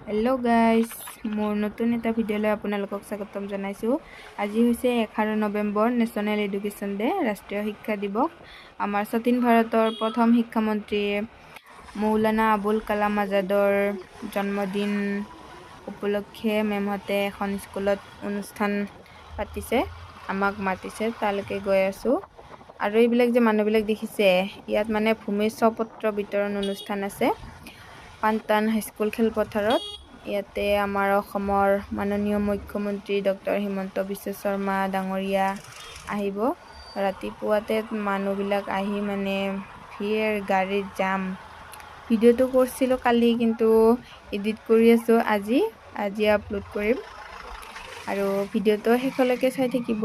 Hello guys মোৰ নতুন এটা ভিডিঅ'লৈ আপোনালোকক স্বাগতম জনাইছোঁ। আজি হৈছে এঘাৰ নৱেম্বৰ নেশ্যনেল এডুকেশ্যন ডে' ৰাষ্ট্ৰীয় শিক্ষা দিৱস। আমাৰ স্বাধীন ভাৰতৰ প্ৰথম শিক্ষামন্ত্ৰী মৌলানা আবুল কালাম আজাদৰ জন্মদিন উপলক্ষে মেমহঁতে এখন স্কুলত অনুষ্ঠান পাতিছে আমাক মাতিছে তালৈকে গৈ আছোঁ। আৰু এইবিলাক যে মানুহবিলাক দেখিছে ইয়াত মানে ভূমি স্বপত্ৰ বিতৰণ অনুষ্ঠান আছে। পানটান হাইস্কুল খেলপথাৰত। ইয়াতে আমাৰ অসমৰ মাননীয় মুখ্যমন্ত্ৰী ডক্টৰ হিমন্ত বিশ্ব শৰ্মা ডাঙৰীয়া আহিব। ৰাতিপুৱাতে মানুহবিলাক আহি মানে ভিৰ গাড়ীত যাম। ভিডিঅ'টো কৰিছিলোঁ কালি কিন্তু এডিট কৰি আছোঁ আজি। আজি আপলোড কৰিম। আৰু ভিডিঅ'টো শেষলৈকে চাই থাকিব।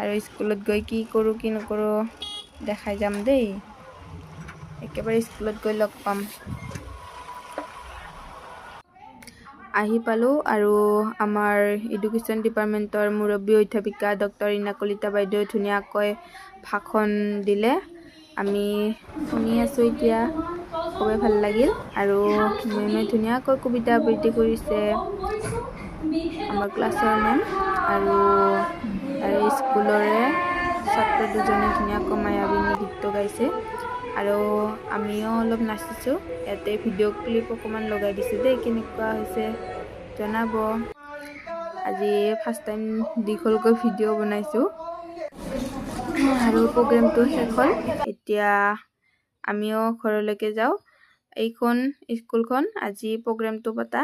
আৰু স্কুলত গৈ কি কৰোঁ কি নকৰোঁ দেখাই যাম দেই। একেবাৰে স্কুলত গৈ লগ পাম। আহি পালোঁ আৰু আমাৰ এডুকেশ্যন ডিপাৰ্টমেণ্টৰ মুৰব্বী অধ্যাপিকা ডক্টৰ ইনা কলিতা বাইদেৱে ধুনীয়াকৈ ভাষণ দিলে। আমি শুনি আছোঁ এতিয়া। খুবেই ভালো লাগিল আৰু মেমে ধুনীয়াকৈ কবিতা আবৃত্তি কৰিছে আমাৰ ক্লাছৰ মেম আৰু তাৰে স্কুলৰে ছাত্ৰ দুজনে ধুনীয়াকৈ মায়াবিনী গীতটো গাইছে। আৰু আমিও অলপ নাচিছোঁ। ইয়াতে ভিডিঅ' ক্লিপ অকণমান লগাই দিছোঁ দেই, কেনেকুৱা হৈছে জনাব। আজি ফাৰ্ষ্ট টাইম দীঘলকৈ ভিডিঅ' বনাইছোঁ। আৰু প্ৰগ্ৰেমটো শেষ হ'ল। এতিয়া আমিও ঘৰলৈকে যাওঁ। এইখন স্কুলখন, আজি প্ৰগ্ৰেমটো পতা।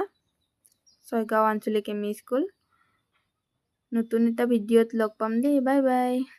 ছয়গাঁও আঞ্চলিক এম ই স্কুল। নতুন এটা ভিডিঅ'ত লগ পাম দেই, বাই বাই।